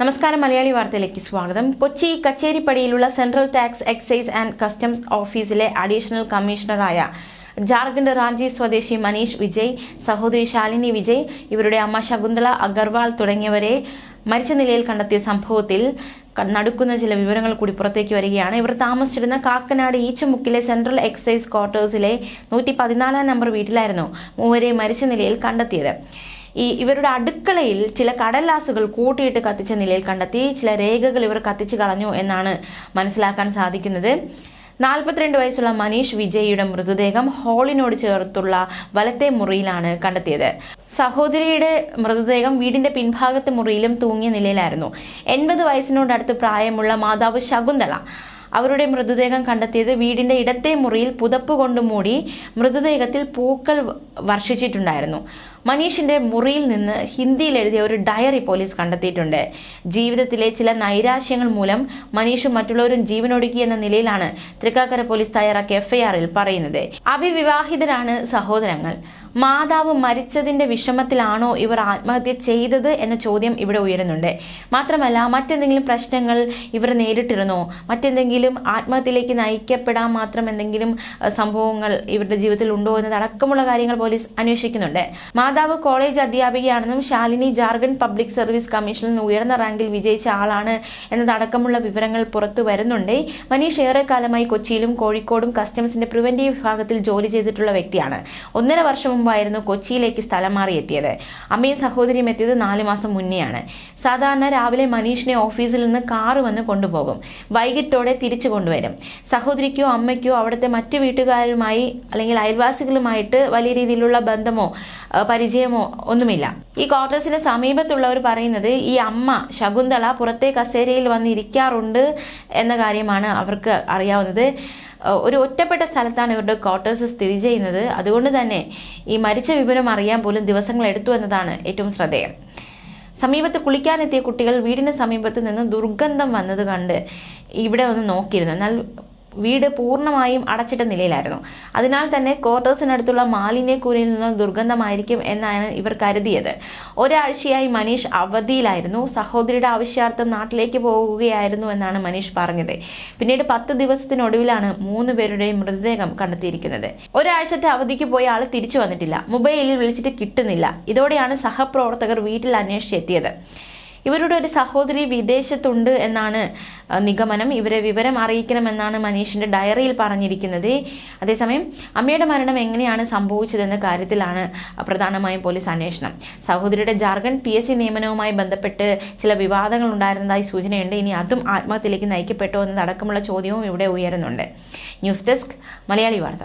നമസ്കാരം മലയാളി വാർത്തയിലേക്ക് സ്വാഗതം. Kochi കച്ചേരിപ്പടിയിലുള്ള central tax excise and customs ഓഫീസിലെ അഡീഷണൽ കമ്മീഷണറായ ജാർഖണ്ഡ് റാഞ്ചി സ്വദേശി മനീഷ് വിജയ് സഹോദരി ശാലിനി വിജയ് ഇവരുടെ അമ്മ ശകുന്തള അഗർവാൾ തുടങ്ങിയവരെ മരിച്ച നിലയിൽ കണ്ടെത്തിയ സംഭവത്തിൽ നടക്കുന്ന ചില വിവരങ്ങൾ കൂടി പുറത്തേക്ക് വരികയാണ്. ഇവർ താമസിച്ചിരുന്ന കാക്കനാട് ഈച്ചമുക്കിലെ സെൻട്രൽ എക്സൈസ് ക്വാർട്ടേഴ്സിലെ നൂറ്റി പതിനാലാം നമ്പർ വീട്ടിലായിരുന്നു മൂവരെ മരിച്ച നിലയിൽ കണ്ടെത്തിയത്. ഈ ഇവരുടെ അടുക്കളയിൽ ചില കടലാസുകൾ കൂട്ടിയിട്ട് കത്തിച്ച നിലയിൽ കണ്ടെത്തി ചില രേഖകൾ ഇവർ കത്തിച്ചു കളഞ്ഞു എന്നാണ് മനസ്സിലാക്കാൻ സാധിക്കുന്നത്. നാൽപ്പത്തിരണ്ട് വയസ്സുള്ള മനീഷ് വിജയിയുടെ മൃതദേഹം ഹോളിനോട് ചേർത്തുള്ള വലത്തെ മുറിയിലാണ് കണ്ടെത്തിയത്. സഹോദരിയുടെ മൃതദേഹം വീടിന്റെ പിൻഭാഗത്തെ മുറിയിലും തൂങ്ങിയ നിലയിലായിരുന്നു. എൺപത് വയസ്സിനോടടുത്ത് പ്രായമുള്ള മാതാവ് ശകുന്തള അവരുടെ മൃതദേഹം കണ്ടെത്തിയത് വീടിന്റെ ഇടത്തെ മുറിയിൽ പുതപ്പ് കൊണ്ട് മൂടി മൃതദേഹത്തിൽ പൂക്കൾ വർഷിച്ചിട്ടുണ്ടായിരുന്നു. മനീഷിന്റെ മുറിയിൽ നിന്ന് ഹിന്ദിയിൽ എഴുതിയ ഒരു ഡയറി പോലീസ് കണ്ടെത്തിയിട്ടുണ്ട്. ജീവിതത്തിലെ ചില നൈരാശ്യങ്ങൾ മൂലം മനീഷും മറ്റുള്ളവരും ജീവനൊടുക്കി എന്ന നിലയിലാണ് തൃക്കാക്കര പോലീസ് തയ്യാറാക്കിയ എഫ്ഐആറിൽ പറയുന്നത്. അവിവിവാഹിതരാണ് സഹോദരങ്ങൾ. മാതാവ് മരിച്ചതിന്റെ വിഷമത്തിലാണോ ഇവർ ആത്മഹത്യ ചെയ്തത് എന്ന ചോദ്യം ഇവിടെ ഉയരുന്നുണ്ട്. മാത്രമല്ല മറ്റെന്തെങ്കിലും പ്രശ്നങ്ങൾ ഇവർ നേരിട്ടിരുന്നോ? മറ്റെന്തെങ്കിലും ആത്മഹത്യയിലേക്ക് നയിക്കപ്പെടാൻ മാത്രം എന്തെങ്കിലും സംഭവങ്ങൾ ഇവരുടെ ജീവിതത്തിൽ ഉണ്ടോ എന്നതടക്കമുള്ള കാര്യങ്ങൾ പോലീസ് അന്വേഷിക്കുന്നുണ്ട്. മാതാവ് കോളേജ് അധ്യാപികയാണെന്നും ശാലിനി ജാർഖണ്ഡ് പബ്ലിക് സർവീസ് കമ്മീഷനിൽ നിന്ന് ഉയർന്ന റാങ്കിൽ വിജയിച്ച ആളാണ് എന്നതടക്കമുള്ള വിവരങ്ങൾ പുറത്തു വരുന്നുണ്ട്. മനീഷ് ഏറെക്കാലമായി കൊച്ചിയിലും കോഴിക്കോടും കസ്റ്റംസിന്റെ പ്രിവന്റീവ് വിഭാഗത്തിൽ ജോലി ചെയ്തിട്ടുള്ള വ്യക്തിയാണ്. ഒന്നര വർഷം മുമ്പായിരുന്നു കൊച്ചിയിലേക്ക് സ്ഥലം മാറി എത്തിയത് അമ്മയും സഹോദരിയും എത്തിയത് നാല് മാസം മുന്നെയാണ്. സാധാരണ രാവിലെ മനീഷിനെ ഓഫീസിൽ നിന്ന് കാറ് വന്ന് കൊണ്ടുപോകും. വൈകിട്ടോടെ തിരിച്ചു കൊണ്ടുവരും. സഹോദരിക്കോ അമ്മയ്ക്കോ അവിടുത്തെ മറ്റു വീട്ടുകാരുമായി അല്ലെങ്കിൽ അയൽവാസികളുമായിട്ട് വലിയ രീതിയിലുള്ള ബന്ധമോ പരിചയമോ ഒന്നുമില്ല. ഈ ക്വാർട്ടേഴ്സിന് സമീപത്തുള്ളവർ പറയുന്നത് ഈ അമ്മ ശകുന്തള പുറത്തെ കസേരയിൽ വന്ന് ഇരിക്കാറുണ്ട് എന്ന കാര്യമാണ് അവർക്ക് അറിയാവുന്നത്. ഒരു ഒറ്റപ്പെട്ട സ്ഥലത്താണ് ഇവരുടെ ക്വാർട്ടേഴ്സ് സ്ഥിതി ചെയ്യുന്നത്. അതുകൊണ്ട് തന്നെ ഈ മരിച്ച വിവരം അറിയാൻ പോലും ദിവസങ്ങൾ എടുത്തു എന്നതാണ് ഏറ്റവും ശ്രദ്ധേയം. സമീപത്ത് കുളിക്കാനെത്തിയ കുട്ടികൾ വീടിന് സമീപത്ത് നിന്ന് ദുർഗന്ധം വന്നത് കണ്ട് ഇവിടെ വന്ന് നോക്കിയിരുന്നു. എന്നാൽ വീട് പൂർണമായും അടച്ചിട്ട നിലയിലായിരുന്നു. അതിനാൽ തന്നെ ക്വാർട്ടേഴ്സിനടുത്തുള്ള മാലിന്യക്കൂരയിൽ നിന്ന് ദുർഗന്ധമായിരിക്കും എന്നാണ് ഇവർ കരുതിയത്. ഒരാഴ്ചയായി മനീഷ് അവധിയിലായിരുന്നു. സഹോദരിയുടെ ആവശ്യാർത്ഥം നാട്ടിലേക്ക് പോകുകയായിരുന്നു എന്നാണ് മനീഷ് പറഞ്ഞത്. പിന്നീട് പത്ത് ദിവസത്തിനൊടുവിലാണ് മൂന്ന് പേരുടെയും മൃതദേഹം കണ്ടെത്തിയിരിക്കുന്നത്. ഒരാഴ്ചത്തെ അവധിക്ക് പോയ ആൾ തിരിച്ചു വന്നിട്ടില്ല. മൊബൈലിൽ വിളിച്ചിട്ട് കിട്ടുന്നില്ല. ഇതോടെയാണ് സഹപ്രവർത്തകർ വീട്ടിൽ അന്വേഷിച്ചെത്തിയത് ഇവരുടെ ഒരു സഹോദരി വിദേശത്തുണ്ട് എന്നാണ് നിഗമനം. ഇവരെ വിവരം അറിയിക്കണമെന്നാണ് മനീഷിന്റെ ഡയറിയിൽ പറഞ്ഞിരിക്കുന്നത്. അതേസമയം അമ്മയുടെ മരണം എങ്ങനെയാണ് സംഭവിച്ചതെന്ന കാര്യത്തിലാണ് പ്രധാനമായും പോലീസ് അന്വേഷണം. സഹോദരിയുടെ ജാർഖണ്ഡ് പി എസ് സി നിയമനവുമായി ബന്ധപ്പെട്ട് ചില വിവാദങ്ങൾ ഉണ്ടായിരുന്നതായി സൂചനയുണ്ട്. ഇനി അതും ആത്മഹത്യയിലേക്ക് നയിക്കപ്പെട്ടോ എന്നതടക്കമുള്ള ചോദ്യവും ഇവിടെ ഉയരുന്നുണ്ട്. ന്യൂസ് ഡെസ്ക് മലയാളി വാർത്ത.